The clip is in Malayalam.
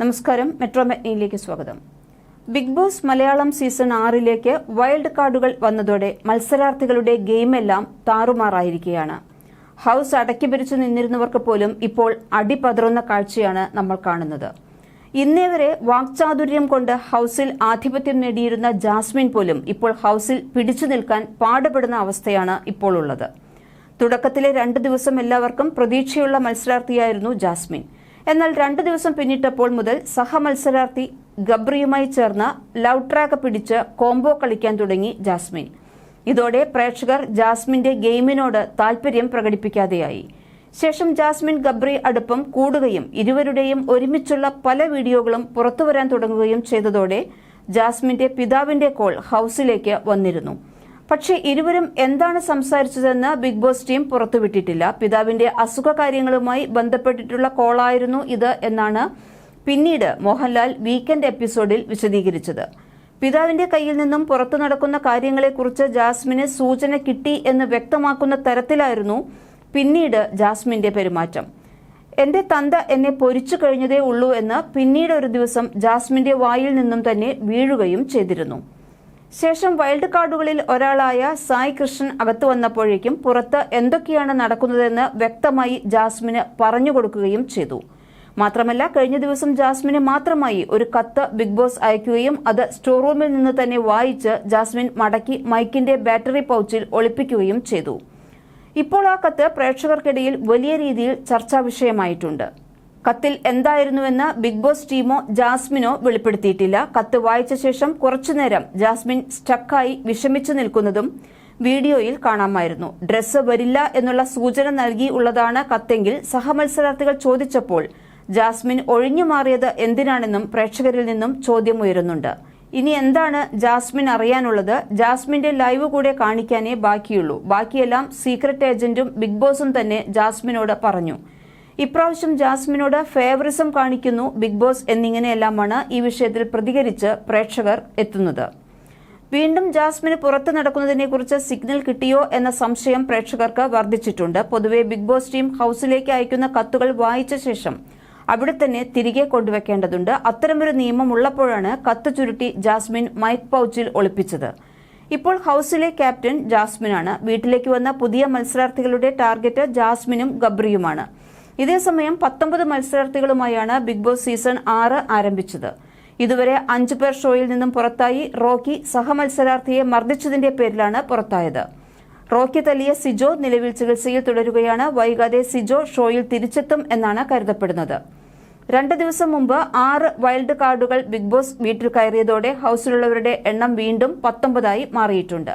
നമസ്കാരം മെട്രോ സ്വാഗതം. ബിഗ് ബോസ് മലയാളം സീസൺ ആറിലേക്ക് വൈൽഡ് കാർഡുകൾ വന്നതോടെ മത്സരാർത്ഥികളുടെ ഗെയിമെല്ലാം താറുമാറായിരിക്കുകയാണ്. ഹൌസ് അടക്കി പിരിച്ചു നിന്നിരുന്നവർക്ക് പോലും ഇപ്പോൾ അടിപതറുന്ന കാഴ്ചയാണ് നമ്മൾ കാണുന്നത്. ഇന്നേ വരെ വാക്ചാതുര്യം കൊണ്ട് ഹൌസിൽ ആധിപത്യം നേടിയിരുന്ന ജാസ്മിൻ പോലും ഇപ്പോൾ ഹൌസിൽ പിടിച്ചു നിൽക്കാൻ പാടുപെടുന്ന അവസ്ഥയാണ് ഇപ്പോൾ ഉള്ളത്. തുടക്കത്തിലെ രണ്ട് ദിവസം എല്ലാവർക്കും പ്രതീക്ഷയുള്ള മത്സരാർത്ഥിയായിരുന്നു ജാസ്മിൻ. എന്നാൽ രണ്ടു ദിവസം പിന്നിട്ടപ്പോൾ മുതൽ സഹമത്സരാർത്ഥി ഗബ്രിയുമായി ചേർന്ന് ലവ് ട്രാക്ക് പിടിച്ച് കോംബോ കളിക്കാൻ തുടങ്ങി ജാസ്മിൻ. ഇതോടെ പ്രേക്ഷകർ ജാസ്മിന്റെ ഗെയിമിനോട് താൽപര്യം പ്രകടിപ്പിക്കാതെയായി. ശേഷം ജാസ്മിൻ ഗബ്രി അടുപ്പം കൂടുകയും ഇരുവരുടെയും ഒരുമിച്ചുള്ള പല വീഡിയോകളും പുറത്തുവരാൻ തുടങ്ങുകയും ചെയ്തതോടെ ജാസ്മിന്റെ പിതാവിന്റെ കോൾ ഹൌസിലേക്ക് വന്നിരുന്നു. പക്ഷേ ഇരുവരും എന്താണ് സംസാരിച്ചതെന്ന് ബിഗ് ബോസ് ടീം പുറത്തുവിട്ടിട്ടില്ല. പിതാവിന്റെ അസുഖ കാര്യങ്ങളുമായി ബന്ധപ്പെട്ടിട്ടുള്ള കോളായിരുന്നു ഇത് എന്നാണ് പിന്നീട് മോഹൻലാൽ വീക്കെൻഡ് എപ്പിസോഡിൽ വിശദീകരിച്ചത്. പിതാവിന്റെ കയ്യിൽ നിന്നും പുറത്തു നടക്കുന്ന കാര്യങ്ങളെക്കുറിച്ച് ജാസ്മിന് സൂചന കിട്ടി എന്ന് വ്യക്തമാക്കുന്ന തരത്തിലായിരുന്നു പിന്നീട് ജാസ്മിന്റെ പെരുമാറ്റം. എന്റെ തന്ത എന്നെ പൊരിച്ചു കഴിഞ്ഞതേ ഉള്ളൂ എന്ന് പിന്നീട് ഒരു ദിവസം ജാസ്മിന്റെ വായിൽ നിന്നും തന്നെ വീഴുകയും ചെയ്തിരുന്നു. ശേഷം വൈൽഡ് കാർഡുകളിൽ ഒരാളായ സായി കൃഷ്ണൻ അകത്തു വന്നപ്പോഴേക്കും പുറത്ത് എന്തൊക്കെയാണ് നടക്കുന്നതെന്ന് വ്യക്തമായി ജാസ്മിന് പറഞ്ഞു കൊടുക്കുകയും ചെയ്തു. മാത്രമല്ല കഴിഞ്ഞ ദിവസം ജാസ്മിന് മാത്രമായി ഒരു കത്ത് ബിഗ് ബോസ് അയക്കുകയും അത് സ്റ്റോർ റൂമിൽ നിന്ന് തന്നെ വായിച്ച് ജാസ്മിൻ മടക്കി മൈക്കിന്റെ ബാറ്ററി പൗച്ചിൽ ഒളിപ്പിക്കുകയും ചെയ്തു. ഇപ്പോൾ ആ കത്ത് പ്രേക്ഷകർക്കിടയിൽ വലിയ രീതിയിൽ ചർച്ചാ വിഷയമായിട്ടുണ്ട്. കത്തിൽ എന്തായിരുന്നുവെന്ന് ബിഗ് ബോസ് ടീമോ ജാസ്മിനോ വെളിപ്പെടുത്തിയിട്ടില്ല. കത്ത് വായിച്ച ശേഷം കുറച്ചുനേരം ജാസ്മിൻ സ്റ്റക്കായി വിഷമിച്ചു നിൽക്കുന്നതും വീഡിയോയിൽ കാണാമായിരുന്നു. ഡ്രസ്സ് വരില്ല എന്നുള്ള സൂചന നൽകി ഉള്ളതാണ് കത്തെങ്കിൽ സഹമത്സരാർത്ഥികൾ ചോദിച്ചപ്പോൾ ജാസ്മിൻ ഒഴിഞ്ഞു മാറിയത് എന്തിനാണെന്നും പ്രേക്ഷകരിൽ നിന്നും ചോദ്യമുയരുന്നുണ്ട്. ഇനി എന്താണ് ജാസ്മിൻ അറിയാനുള്ളത്? ജാസ്മിന്റെ ലൈവ് കൂടെ കാണിക്കാനേ ബാക്കിയുള്ളൂ. ബാക്കിയെല്ലാം സീക്രട്ട് ഏജന്റും ബിഗ് ബോസും തന്നെ ജാസ്മിനോട് പറഞ്ഞു. ഇപ്രാവശ്യം ജാസ്മിനോട് ഫേവറിസം കാണിക്കുന്നു ബിഗ് ബോസ് എന്നിങ്ങനെയെല്ലാമാണ് ഈ വിഷയത്തിൽ പ്രതികരിച്ച് പ്രേക്ഷകർ എത്തുന്നത്. വീണ്ടും ജാസ്മിന് പുറത്തു നടക്കുന്നതിനെക്കുറിച്ച് സിഗ്നൽ കിട്ടിയോ എന്ന സംശയം പ്രേക്ഷകർക്ക് വർദ്ധിച്ചിട്ടുണ്ട്. പൊതുവെ ബിഗ് ബോസ് ടീം ഹൌസിലേക്ക് അയക്കുന്ന കത്തുകൾ വായിച്ച ശേഷം അവിടെ തന്നെ തിരികെ കൊണ്ടുവെക്കേണ്ടതുണ്ട് അത്തരമൊരു നിയമം ഉള്ളപ്പോഴാണ് കത്ത് ചുരുട്ടി ജാസ്മിൻ മൈക്ക് പൌച്ചിൽ ഒളിപ്പിച്ചത്. ഇപ്പോൾ ഹൌസിലെ ക്യാപ്റ്റൻ ജാസ്മിനാണ്. വീട്ടിലേക്ക് വന്ന പുതിയ മത്സരാർത്ഥികളുടെ ടാർഗറ്റ് ജാസ്മിനും ഗബ്രിയുമാണ്. ഇതേസമയം പത്തൊമ്പത് മത്സരാർത്ഥികളുമായാണ് ബിഗ് ബോസ് സീസൺ ആറ് ആരംഭിച്ചത്. ഇതുവരെ അഞ്ചു പേർ ഷോയിൽ നിന്നും പുറത്തായി റോക്കി സഹമത്സരാർത്ഥിയെ മർദ്ദിച്ചതിന്റെ പേരിലാണ് പുറത്തായത്. റോക്കി തല്ലിയ സിജോ നിലവിൽ ചികിത്സയിൽ തുടരുകയാണ്. വൈകാതെ സിജോ ഷോയിൽ തിരിച്ചെത്തും എന്നാണ് കരുതപ്പെടുന്നത്. രണ്ട് ദിവസം മുമ്പ് ആറ് വൈൽഡ് കാർഡുകൾ ബിഗ് ബോസ് വീട്ടിൽ കയറിയതോടെ ഹൌസിലുള്ളവരുടെ എണ്ണം വീണ്ടും പത്തൊമ്പതായി മാറിയിട്ടുണ്ട്.